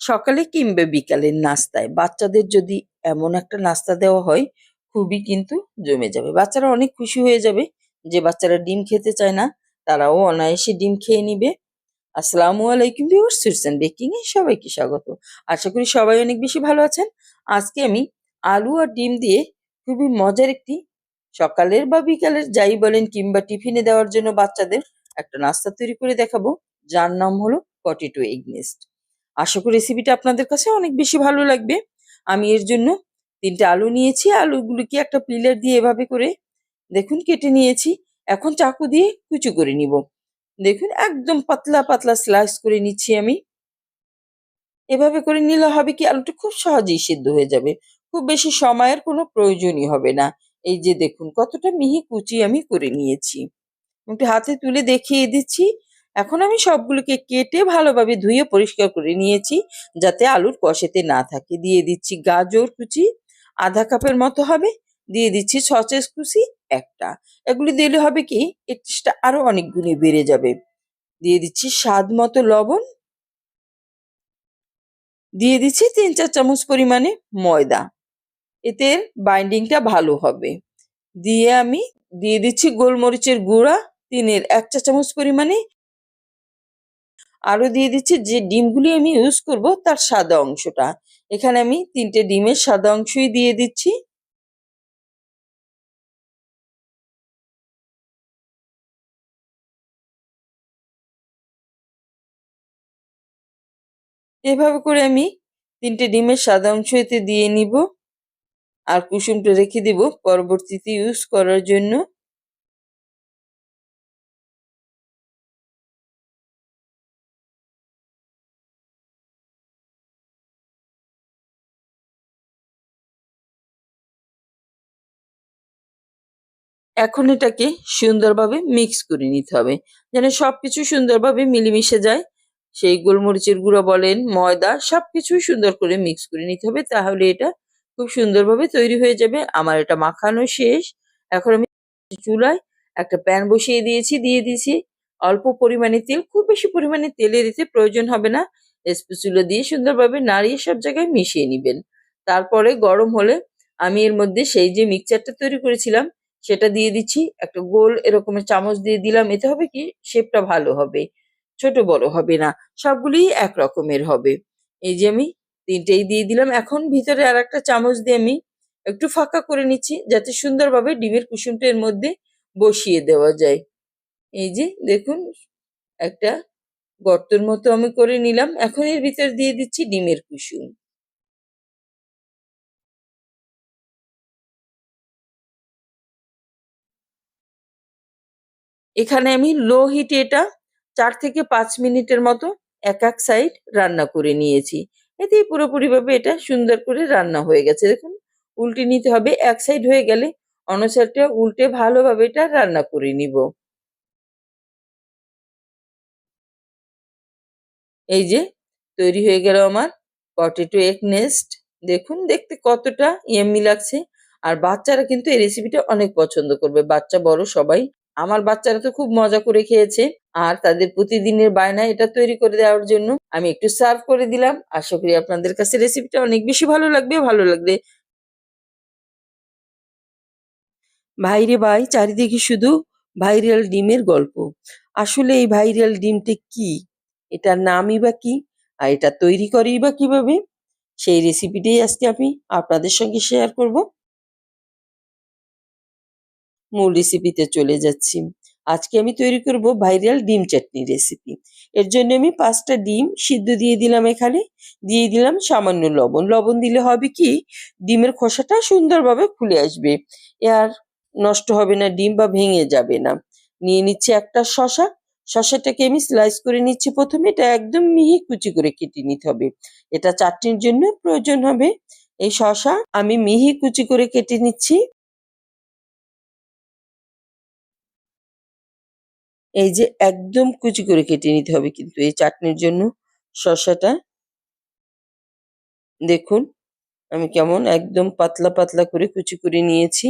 সকালে কিংবা বিকালের নাস্তায়। বাচ্চাদের যদি এমন একটা নাস্তা দেওয়া হয়, খুবই কিন্তু জমে যাবে। বাচ্চারা অনেক খুশি হয়ে যাবে যে বাচ্চারা ডিম খেতে চায় না, তারাও অনায়াসে ডিম খেয়ে নিবে। আসসালামু আলাইকুম অ্যান্ড বেকিং এ সবাইকে স্বাগত। আশা করি সবাই অনেক বেশি ভালো আছেন। আজকে আমি আলু আর ডিম দিয়ে খুবই মজার একটি সকালের বা বিকালের যাই বলেন কিংবা টিফিনে দেওয়ার জন্য বাচ্চাদের একটা নাস্তা তৈরি করে দেখাবো। যার নাম হলো পটেটো এগ নেস্ট আশা করি রেসিপিটা আপনাদের কাছে অনেক বেশি ভালো লাগবে। আমি এর জন্য তিনটে আলু নিয়েছি। আলুগুলোকে একটা পিলার দিয়ে এভাবে করে দেখুন, কেটে নিয়েছি। এখন চাকু দিয়ে কুচু করে নিব। দেখুন, একদম পাতলা পাতলা স্লাইস করে নিচ্ছি আমি। এভাবে করে নিলে হবে কি, আলুটা খুব সহজেই সিদ্ধ হয়ে যাবে। খুব বেশি সময়ের কোনো প্রয়োজনই হবে না। এই যে দেখুন, কতটা মিহি কুচি আমি করে নিয়েছি। একটু হাতে তুলে দেখিয়ে দিচ্ছি। এখন আমি সবগুলোকে কেটে ভালোভাবে ধুয়ে পরিষ্কার করে নিয়েছি, যাতে আলুর কষেতে না থাকে। দিয়ে দিচ্ছি গাজর কুচি, আধা কাপের মতো হবে। দিয়ে দিচ্ছি সচেস কুচি একটা। এগুলি দিলে হবে কি একত্রিশটা আরও অনেক গুণে বেড়ে যাবে। দিয়ে দিচ্ছি স্বাদ মতো লবণ। দিয়ে দিচ্ছি তিন চার চামচ পরিমাণে ময়দা। এতে বাইন্ডিংটা ভালো হবে। দিয়ে আমি, দিয়ে দিচ্ছি গোলমরিচের গুঁড়া, তিনের এক চা চামচ পরিমাণে আরও দিয়ে দিচ্ছি, যে ডিমগুলি আমি ইউজ করব তার সাদা অংশটা। এখানে আমি তিনটে ডিমের সাদা অংশই দিয়ে দিচ্ছি। এভাবে করে আমি তিনটে ডিমের সাদা অংশ এতে দিয়ে নিব। আর কুসুমটা রেখে দিব পরবর্তীতে ইউজ করার জন্য। এখন এটাকে সুন্দরভাবে মিক্স করে নিতে হবে। যেন সবকিছু সুন্দরভাবে মিলেমিশে যায়। সেই গোলমরিচের গুঁড়ো বলেন, ময়দা সবকিছুই সুন্দর করে মিক্স করে নিতে হবে। তাহলে এটা খুব সুন্দরভাবে তৈরি হয়ে যাবে। আমার এটা মাখানো শেষ। এখন আমি চুলায় একটা প্যান বসিয়ে দিয়েছি, দিয়ে দিয়েছি অল্প পরিমাণে তেল। খুব বেশি পরিমাণে তেলে দিতে প্রয়োজন হবে না। স্পেচুলো দিয়ে সুন্দরভাবে নাড়িয়ে সব জায়গায় মিশিয়ে নেবেন। তারপরে গরম হলে আমি এর মধ্যে সেই যে মিক্সচারটা তৈরি করেছিলাম সেটা দিয়ে দিচ্ছি, একটা গোল এরকমের চামচ দিয়ে দিলাম, এতে হবে কি? শেপটা ভালো হবে, ছোট বড় হবে না সবগুলি এক রকমের হবে। এই যে আমি তিনটেই দিয়ে দিলাম, এখন ভিতরে আর একটা চামচ দিয়ে আমি একটু ফাঁকা করে নিচ্ছি, যাতে সুন্দরভাবে ডিমের কুসুমটা এর মধ্যে বসিয়ে দেওয়া যায়। এই যে দেখুন, একটা গর্তর মতো আমি করে নিলাম, এখন এর ভিতর দিয়ে দিচ্ছি ডিমের কুসুম। এখানে আমি লো হিটে এটা চার থেকে পাঁচ মিনিটের মতো এক এক সাইড রান্না করে নিয়েছি। এতেই পুরোপুরিভাবে এটা সুন্দর করে রান্না হয়ে গেছে। দেখুন, উল্টে নিতে হবে, এক সাইড হয়ে গেলে অন্য সাইডটা উল্টে ভালোভাবে এটা রান্না করে নিব। এই যে, তৈরি হয়ে গেল আমার পটেটো এগ নেস্ট দেখুন, দেখতে কতটা ইয়াম্মি লাগছে। আর বাচ্চারা কিন্তু এই রেসিপিটা অনেক পছন্দ করবে। বাচ্চা, বড় সবাই আমার বাচ্চারা তো খুব মজা করে খেয়েছে, আর তাদের প্রতিদিনের বায়না এটা তৈরি করে দেওয়ার জন্য আমি একটু সার্ভ করে দিলাম। আশা করি আপনাদের কাছে রেসিপিটা অনেক বেশি ভালো লাগবে, ভালো লাগলে ভাইরে ভাই, চারিদিকে শুধু ভাইরাল ডিমের গল্প। আসলে এই ভাইরাল ডিমটা কি? এটার নামই বা কি? আর এটা তৈরি করেই বা কীভাবে? সেই রেসিপিটাই আজকে আমি আপনাদের সঙ্গে শেয়ার করব। মূল রেসিপিতে চলে যাচ্ছি। আজকে আমি তৈরি করব ভাইরাল ডিম চাটনি রেসিপি এর জন্য আমি পাঁচটা ডিম সিদ্ধ দিয়ে দিলাম এখানে। দিয়ে দিলাম সামান্য লবণ। লবণ দিলে হবে কি, ডিমের খোসাটা সুন্দরভাবে খুলে আসবে। আর নষ্ট হবে না ডিম বা ভেঙে যাবে না। নিয়ে নিচ্ছি একটা শশা শশাটাকে আমি স্লাইস করে নিচ্ছি প্রথমে। এটা একদম মিহি কুচি করে কেটে নিতে হবে। এটা চাটনির জন্য প্রয়োজন হবে। এই শশা আমি মিহি কুচি করে কেটে নিচ্ছি। এই যে একদম কুচি করে কেটে নিতে হবে কিন্তু এই চাটনির জন্য শসাটা। দেখুন, আমি কেমন একদম পাতলা পাতলা করে কুচি করে নিয়েছি।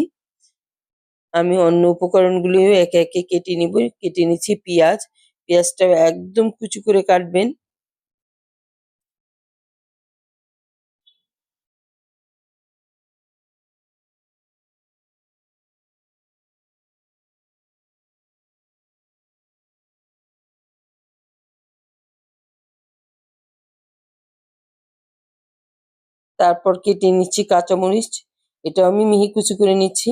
আমি অন্য উপকরণগুলিও একে একে কেটে নিব, কেটে নিচ্ছি পেঁয়াজ। পেঁয়াজটাও একদম কুচি করে কাটবেন। তারপর কেটে নিচ্ছি কাঁচামরিচ। এটাও আমি মিহি কুচি করে নিচ্ছি।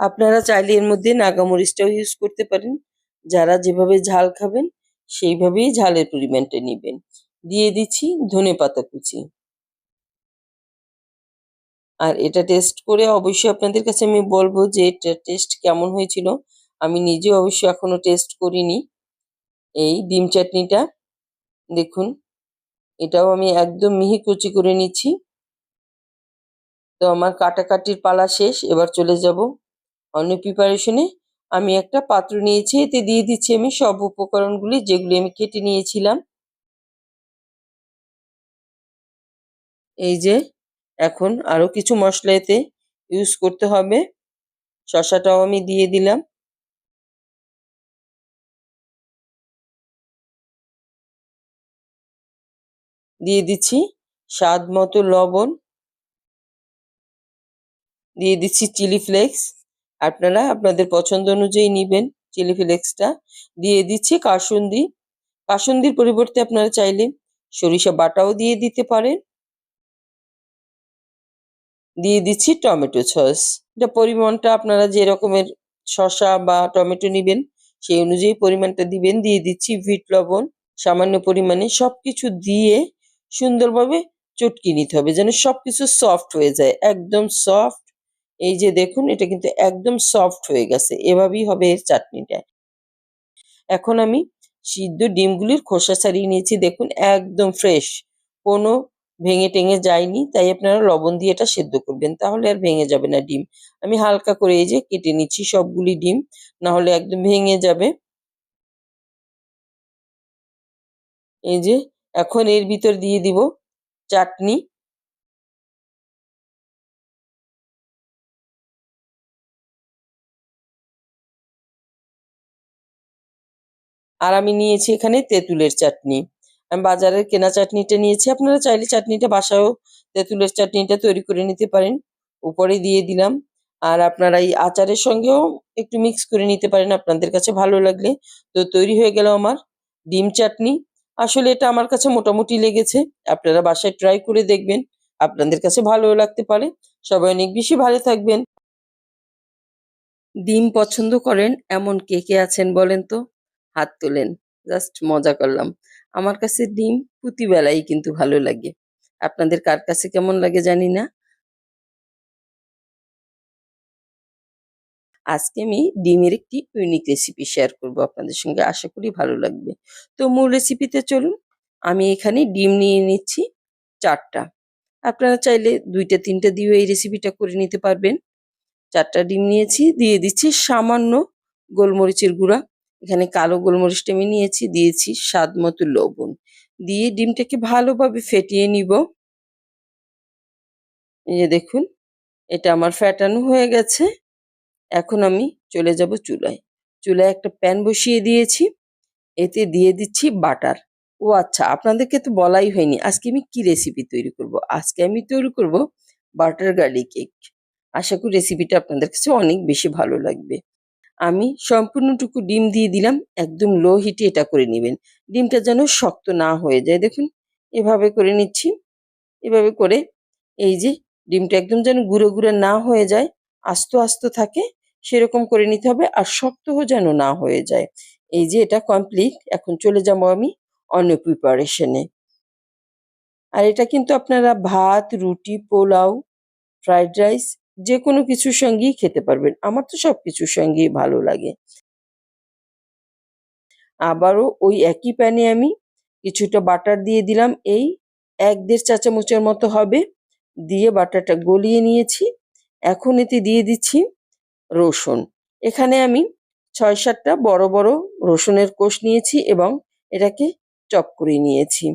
আপনারা চাইলে এর মধ্যে নাগামরিচটাও ইউজ করতে পারেন। যারা যেভাবে ঝাল খাবেন, সেইভাবেই ঝালের পরিমাণটা নেবেন। দিয়ে দিচ্ছি ধনে পাতা কুচি। আর এটা টেস্ট করে অবশ্যই আপনাদের কাছে আমি বলব যে এটা টেস্ট কেমন হয়েছিল। আমি নিজে অবশ্য এখনও টেস্ট করিনি। এই ডিম চাটনিটা, দেখুন। এটাও আমি একদম মিহি কুচি করে নিচ্ছি। তো আমার কাটাকাটির পালা শেষ, এবার চলে যাব অন্য প্রিপারেশনে আমি একটা পাত্র নিয়েছি, এতে দিয়ে দিচ্ছি আমি সব উপকরণগুলি যেগুলি আমি কেটে নিয়েছিলাম। এই যে, এখন আরও কিছু মশলা এতে ইউজ করতে হবে। শসাটাও আমি দিয়ে দিলাম। দিয়ে দিচ্ছি স্বাদ মতো লবণ। দিয়ে দিচ্ছি চিলি ফ্লেক্স আপনারা আপনাদের পছন্দ অনুযায়ী নেবেন চিলি ফ্লেক্সটা দিয়ে দিচ্ছি কাসুন্দি। কাসুন্দির পরিবর্তে আপনারা চাইলে সরিষা বাটাও দিয়ে দিতে পারেন। দিয়ে দিচ্ছি টমেটো সস। এটা পরিমাণটা আপনারা যে রকমের শসা বা টমেটো নেবেন, সেই অনুযায়ী পরিমাণটা দিবেন। দিয়ে দিচ্ছি ভিট লবণ, সামান্য পরিমাণে সবকিছু দিয়ে সুন্দরভাবে চটকি নিতে হবে যেন সবকিছু সফট হয়ে যায়। একদম সফট এই যে দেখুন, এটা কিন্তু একদম সফট হয়ে গেছে। এভাবেই হবে এর চাটনিটা। এখন আমি সিদ্ধ ডিমগুলির খোসা ছাড়িয়ে নিয়েছি। দেখুন, একদম ফ্রেশ কোনো ভেঙে টেঙে যায়নি, তাই আপনারা লবণ দিয়ে এটা সেদ্ধ করবেন। তাহলে আর ভেঙে যাবে না ডিম। আমি হালকা করে এই যে কেটে নিচ্ছি সবগুলি ডিম না হলে একদম ভেঙে যাবে। এই যে, এখন এর ভিতর দিয়ে দিব চাটনি। আর আমি নিয়েছি এখানে তেঁতুলের চাটনি। আমি বাজারের কেনা চাটনিটা নিয়েছি। আপনারা চাইলে চাটনিটা বাসায়ও তেঁতুলের চাটনিটা তৈরি করে নিতে পারেন। উপরে দিয়ে দিলাম। আর আপনারা এই আচারের সঙ্গেও একটু মিক্স করে নিতে পারেন আপনাদের কাছে ভালো লাগলে। তো তৈরি হয়ে গেল আমার ডিম চাটনি। আসলে এটা আমার কাছে মোটামুটি লেগেছে। আপনারা বাসায় ট্রাই করে দেখবেন। আপনাদের কাছে ভালোও লাগতে পারে। সবাই অনেক বেশি ভালো থাকবেন। ডিম পছন্দ করেন এমন কে কে আছেন বলেন তো? হাত তোলেন। জাস্ট মজা করলাম। আমার কাছে ডিম প্রতিবেলাই কিন্তু ভালো লাগে। আপনাদের কার কাছে কেমন লাগে জানি না। আজকে আমি ডিমের একটি ইউনিক রেসিপি শেয়ার করব আপনাদের সঙ্গে। আশা করি ভালো লাগবে। তো মূল রেসিপিতে চলুন। আমি এখানে ডিম নিয়ে নিচ্ছি চারটা। আপনারা চাইলে দুইটা, তিনটা দিয়েও এই রেসিপিটা করে নিতে পারবেন। চারটা ডিম নিয়েছি। দিয়ে দিচ্ছি সামান্য গোলমরিচের গুঁড়া। এখানে কালো গোলমরিচটা আমি নিয়েছি, দিয়েছি স্বাদ মতো লবণ। দিয়ে ডিমটাকে ভালোভাবে ফেটিয়ে নিব। এই যে দেখুন, এটা আমার ফ্যাটানো হয়ে গেছে। এখন আমি চলে যাব চুলায়। চুলায় একটা প্যান বসিয়ে দিয়েছি। এতে দিয়ে দিচ্ছি বাটার। ও আচ্ছা আপনাদেরকে তো বলাই হয়নি। আজকে আমি কি রেসিপি তৈরি করব? আজকে আমি তৈরি করব বাটার গার্লিক কেক আশা করি রেসিপিটা আপনাদের কাছে অনেক বেশি ভালো লাগবে। আমি সম্পূর্ণটুকু ডিম দিয়ে দিলাম, একদম লো হিটে এটা করে নেবেন। ডিমটা যেন শক্ত না হয়ে যায়, দেখুন। এভাবে করে নিচ্ছি। এভাবে করে এই যে ডিমটা একদম যেন গুঁড়ো গুঁড়ো না হয়ে যায়, আস্ত আস্ত থাকে, সেরকম করে নিতে হবে আর শক্তও যেন না হয়ে যায়। এই যে এটা কমপ্লিট এখন চলে যাব আমি অন্য প্রিপারেশনে আর এটা কিন্তু আপনারা ভাত, রুটি, পোলাও ফ্রাইড রাইস যে কোনো কিছুর সঙ্গেই খেতে পারবেন। আমার তো সব কিছুর সঙ্গেই ভালো লাগে। আবারও ওই একই প্যানে আমি কিছুটা বাটার দিয়ে দিলাম। এই এক দেড় চা চামচের মতো হবে। দিয়ে বাটারটা গলিয়ে নিয়েছি। এখন এতে দিয়ে দিচ্ছি রসুন। এখানে আমি ছয় সাতটা বড় বড় রসুনের কোষ নিয়েছি এবং এটাকে চপ করে নিয়েছি।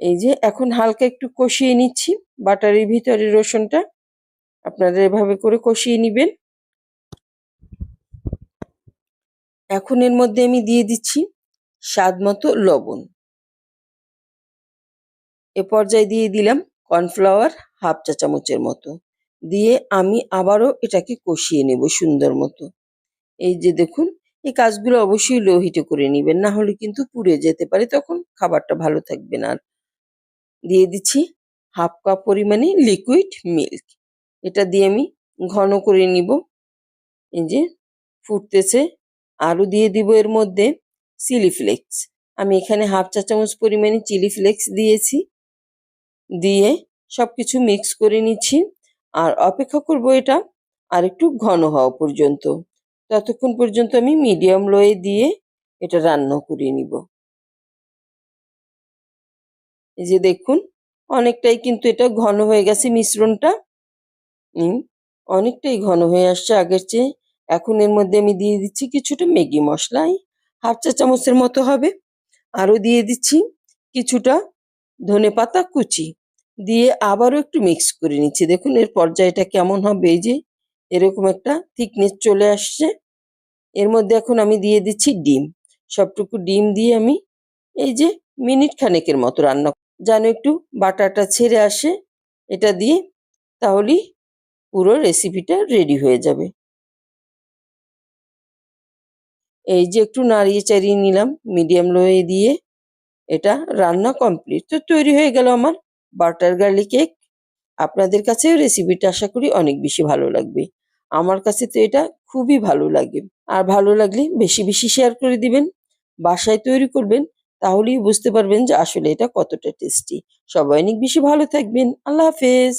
এই যে, এখন হালকা একটু কষিয়ে নিচ্ছি বাটারের ভিতরে রসুনটা। আপনারা এভাবে করে কষিয়ে নিবেন। এখন এর মধ্যে আমি দিয়ে দিচ্ছি স্বাদ মতো লবণ। এ পর্যায়ে দিয়ে দিলাম কর্নফ্লাওয়ার হাফ চা চামচের মতো। দিয়ে আমি আবারও এটাকে কষিয়ে নেব সুন্দর মতো। এই যে দেখুন, এই কাজগুলো অবশ্যই লো হিটে করে নেবেন, না হলে কিন্তু পুড়ে যেতে পারে, তখন খাবারটা ভালো থাকবে না। আর দিয়ে দিচ্ছি হাফ কাপ পরিমাণে লিকুইড মিল্ক এটা দিয়ে আমি ঘন করে নিব। এই যে ফুটতেছে। আরও দিয়ে দিব এর মধ্যে চিলি ফ্লেক্স আমি এখানে হাফ চা চামচ পরিমাণে চিলি ফ্লেক্স দিয়েছি। দিয়ে সব কিছু মিক্স করে নিচ্ছি। আর অপেক্ষা করব এটা আর একটু ঘন হওয়া পর্যন্ত। ততক্ষণ পর্যন্ত আমি মিডিয়াম লোয়ে দিয়ে এটা রান্না করে নিব। এই যে দেখুন, অনেকটাই কিন্তু এটা ঘন হয়ে গেছে মিশ্রণটা। অনেকটাই ঘন হয়ে আসছে আগের চেয়ে। এখন এর মধ্যে আমি দিয়ে দিচ্ছি কিছুটা ম্যাগি মশলাই, হাফ চা চামচের মতো হবে। আরও দিয়ে দিচ্ছি কিছুটা ধনেপাতা কুচি। দিয়ে আবারও একটু মিক্স করে নিচ্ছি। দেখুন এর পর্যায়টা কেমন হবে, এই যে এরকম একটা থিকনেস চলে আসছে। এর মধ্যে এখন আমি দিয়ে দিচ্ছি ডিম। সবটুকু ডিম দিয়ে আমি এই যে মিনিট খানেকের মতো রান্না যেন একটু বাটারটা ছেড়ে আসে, এটা দিয়ে তাহলেই পুরো রেসিপিটা রেডি হয়ে যাবে। এই যে একটু নাড়িয়ে চাড়িয়ে নিলাম মিডিয়াম লোয়ে দিয়ে। এটা রান্না কমপ্লিট তো তৈরি হয়ে গেল আমার বাটার গার্লিক কেক আপনাদের কাছেও রেসিপিটা আশা করি অনেক বেশি ভালো লাগবে। আমার কাছে তো এটা খুবই ভালো লাগে। আর ভালো লাগলে বেশি বেশি শেয়ার করে দিবেন। বাসায় তৈরি করবেন, তাহলেই বুঝতে পারবেন যে আসলে এটা কতটা টেস্টি সবাই অনেক বেশি ভালো থাকবেন। আল্লাহ হাফেজ।